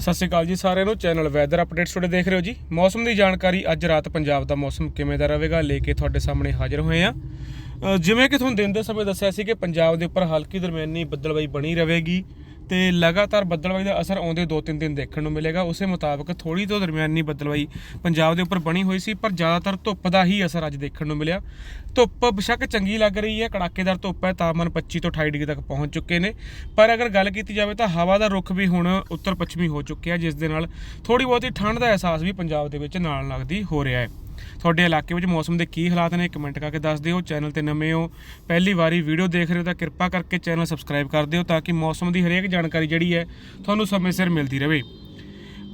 ਸਤਿ ਸ਼੍ਰੀ ਅਕਾਲ ਜੀ ਸਾਰਿਆਂ ਨੂੰ। ਚੈਨਲ ਵੈਦਰ ਅਪਡੇਟਸ ਤੁਹਾਡੇ ਦੇਖ ਰਹੇ ਹੋ ਜੀ। ਮੌਸਮ ਦੀ ਜਾਣਕਾਰੀ ਅੱਜ ਰਾਤ ਪੰਜਾਬ ਦਾ ਮੌਸਮ ਕਿਵੇਂ ਦਾ ਰਹੇਗਾ ਲੈ ਕੇ ਤੁਹਾਡੇ ਸਾਹਮਣੇ ਹਾਜ਼ਰ ਹੋਏ ਆ ਜਿਵੇਂ ਕਿ ਤੁਹਾਨੂੰ ਦਿਨ ਦੇ ਸਮੇਂ ਦੱਸਿਆ ਸੀ ਕਿ ਪੰਜਾਬ ਦੇ ਉੱਪਰ ਹਲਕੀ ਦਰਮਿਆਨੀ ਬੱਦਲਬਾਈ ਬਣੀ ਰਹੇਗੀ। ਤੇ ਲਗਾਤਾਰ ਬੱਦਲਬਾਈ ਦਾ ਅਸਰ ਆਉਂਦੇ 2-3 ਦਿਨ ਦੇਖਣ ਨੂੰ ਮਿਲੇਗਾ। ਉਸੇ ਮੁਤਾਬਕ ਥੋੜੀ ਤੋਂ ਦਰਮਿਆਨੀ ਬੱਦਲਬਾਈ ਪੰਜਾਬ ਦੇ ਉੱਪਰ ਬਣੀ ਹੋਈ ਸੀ, ਪਰ ਜ਼ਿਆਦਾਤਰ ਧੁੱਪ ਦਾ ਹੀ ਅਸਰ ਅੱਜ ਦੇਖਣ ਨੂੰ ਮਿਲਿਆ। ਧੁੱਪ ਬੇਸ਼ੱਕ ਚੰਗੀ ਲੱਗ ਰਹੀ ਹੈ, ਕੜਾਕੇਦਾਰ ਧੁੱਪ ਹੈ, ਤਾਪਮਾਨ 25 ਤੋਂ 28 ਡਿਗਰੀ ਤੱਕ ਪਹੁੰਚ ਚੁੱਕੇ ਨੇ। ਪਰ ਅਗਰ ਗੱਲ ਕੀਤੀ ਜਾਵੇ ਤਾਂ ਹਵਾ ਦਾ ਰੁਖ ਵੀ ਹੁਣ ਉੱਤਰ ਪੱਛਮੀ ਹੋ ਚੁੱਕਿਆ, ਜਿਸ ਦੇ ਨਾਲ ਥੋੜੀ ਬਹੁਤੀ ਠੰਡ ਦਾ ਅਹਿਸਾਸ ਵੀ ਪੰਜਾਬ ਦੇ ਵਿੱਚ ਨਾਲ ਲੱਗਦੀ ਹੋ ਰਿਹਾ ਹੈ। ਤੁਹਾਡੇ ਇਲਾਕੇ ਵਿੱਚ ਮੌਸਮ ਦੇ ਕੀ ਹਾਲਾਤ ਨੇ? ਕਮੈਂਟ ਕਰਕੇ ਦੱਸ ਦਿਓ। ਚੈਨਲ ਤੇ ਨਵੇਂ ਹੋ, ਪਹਿਲੀ ਵਾਰੀ ਵੀਡੀਓ ਦੇਖ ਰਹੇ ਹੋ ਤਾਂ ਕਿਰਪਾ ਕਰਕੇ ਚੈਨਲ ਸਬਸਕ੍ਰਾਈਬ ਕਰ ਦਿਓ ਤਾਂ ਕਿ ਮੌਸਮ ਦੀ ਹਰੇਕ ਜਾਣਕਾਰੀ ਜਿਹੜੀ ਹੈ ਤੁਹਾਨੂੰ ਸਮੇਂ ਸਿਰ ਮਿਲਦੀ ਰਹੇ।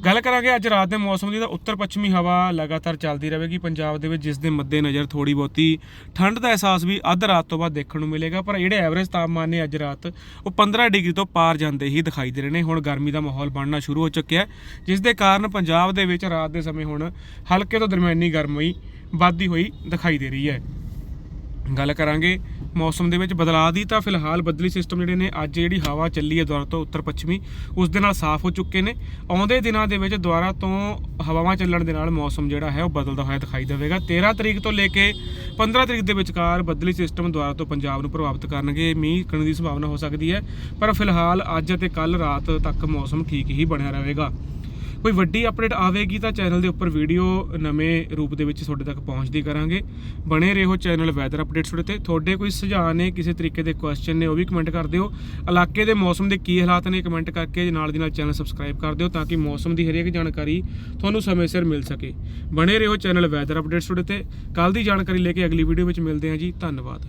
ਗੱਲ ਕਰਾਂਗੇ ਅੱਜ ਰਾਤ ਦੇ ਮੌਸਮ ਦੀ ਤਾਂ ਉੱਤਰ ਪੱਛਮੀ ਹਵਾ ਲਗਾਤਾਰ ਚੱਲਦੀ ਰਹੇਗੀ। ਪੰਜਾਬ ਦੇ ਵਿੱਚ ਜਿਸ ਦੇ ਮੱਦੇ ਨਜ਼ਰ ਥੋੜੀ ਬਹੁਤੀ ਠੰਡ ਦਾ ਅਹਿਸਾਸ ਵੀ ਅੱਧ ਰਾਤ ਤੋਂ ਬਾਅਦ ਦੇਖਣ ਨੂੰ ਮਿਲੇਗਾ, ਪਰ ਜਿਹੜੇ ਐਵਰੇਜ ਤਾਪਮਾਨ ਨੇ ਅੱਜ ਰਾਤ, ਉਹ 15 ਡਿਗਰੀ ਤੋਂ ਪਾਰ ਜਾਂਦੇ ਹੀ ਦਿਖਾਈ ਦੇ ਰਹੇ ਨੇ। ਹੁਣ ਗਰਮੀ ਦਾ ਮਾਹੌਲ ਬਣਨਾ ਸ਼ੁਰੂ ਹੋ ਚੁੱਕਿਆ ਹੈ, ਜਿਸ ਦੇ ਕਾਰਨ ਪੰਜਾਬ ਦੇ ਵਿੱਚ ਰਾਤ ਦੇ ਸਮੇਂ ਹੁਣ ਹਲਕੇ ਤੋਂ ਦਰਮਿਆਨੀ ਗਰਮੀ ਵੱਧਦੀ ਹੋਈ ਦਿਖਾਈ ਦੇ ਰਹੀ ਹੈ। ਗੱਲ ਕਰਾਂਗੇ ਮੌਸਮ ਦੇ ਵਿੱਚ ਬਦਲਾਅ ਦੀ, ਤਾਂ ਫਿਲਹਾਲ ਬਦਲੀ ਸਿਸਟਮ ਜਿਹੜੇ ਨੇ, ਅੱਜ ਜਿਹੜੀ ਹਵਾ ਚੱਲੀ ਹੈ ਦੁਆਰਾ ਤੋਂ ਉੱਤਰ ਪੱਛਮੀ ਉਸ ਦੇ ਨਾਲ ਸਾਫ਼ ਹੋ ਚੁੱਕੇ ਨੇ। ਆਉਂਦੇ ਦਿਨਾਂ ਦੇ ਵਿੱਚ ਦੁਆਰਾ ਤੋਂ ਹਵਾਵਾਂ ਚੱਲਣ ਦੇ ਨਾਲ ਮੌਸਮ ਜਿਹੜਾ ਹੈ, ਉਹ ਬਦਲਦਾ ਹੋਇਆ ਦਿਖਾਈ ਦੇਵੇਗਾ। 13 ਤਰੀਕ ਤੋਂ ਲੈ ਕੇ 15 ਤਰੀਕ ਦੇ ਵਿਚਕਾਰ ਬਦਲੀ ਸਿਸਟਮ ਦੁਆਰਾ ਤੋਂ ਪੰਜਾਬ ਨੂੰ ਪ੍ਰਭਾਵਿਤ ਕਰਨਗੇ। ਮੀਂਹ ਕਣ ਦੀ ਸੰਭਾਵਨਾ ਹੋ ਸਕਦੀ ਹੈ, ਪਰ ਫਿਲਹਾਲ ਅੱਜ ਅਤੇ ਕੱਲ ਰਾਤ ਤੱਕ ਮੌਸਮ ਠੀਕ ਹੀ ਬਣਿਆ ਰਹੇਗਾ। ਕੋਈ ਵੱਡੀ ਅਪਡੇਟ ਆਵੇਗੀ ਤਾਂ ਚੈਨਲ ਦੇ ਉੱਪਰ ਵੀਡੀਓ ਨਵੇਂ ਰੂਪ ਦੇ ਵਿੱਚ ਤੁਹਾਡੇ ਤੱਕ ਪਹੁੰਚਦੀ ਕਰਾਂਗੇ। ਬਣੇ ਰਹੋ ਚੈਨਲ ਵੈਦਰ ਅਪਡੇਟਸ ਤੁਹਾਡੇ ਤੇ। ਤੁਹਾਡੇ ਕੋਈ ਸੁਝਾਅ ਨੇ, ਕਿਸੇ ਤਰੀਕੇ ਦੇ ਕੁਐਸਚਨ ਨੇ, ਉਹ ਵੀ ਕਮੈਂਟ ਕਰ ਦਿਓ। ਇਲਾਕੇ ਦੇ ਮੌਸਮ ਦੇ ਕੀ ਹਾਲਾਤ ਨੇ ਕਮੈਂਟ ਕਰਕੇ ਨਾਲ ਦੀ ਨਾਲ ਚੈਨਲ ਸਬਸਕ੍ਰਾਈਬ ਕਰ ਦਿਓ ਤਾਂ ਕਿ ਮੌਸਮ ਦੀ ਹਰੇਕ ਜਾਣਕਾਰੀ ਤੁਹਾਨੂੰ ਸਮੇਂ ਸਿਰ ਮਿਲ ਸਕੇ। ਬਣੇ ਰਹੋ ਚੈਨਲ ਵੈਦਰ ਅਪਡੇਟਸ ਤੁਹਾਡੇ ਤੇ। ਕੱਲ ਦੀ ਜਾਣਕਾਰੀ ਲੈ ਕੇ ਅਗਲੀ ਵੀਡੀਓ ਵਿੱਚ ਮਿਲਦੇ ਹਾਂ ਜੀ। ਧੰਨਵਾਦ।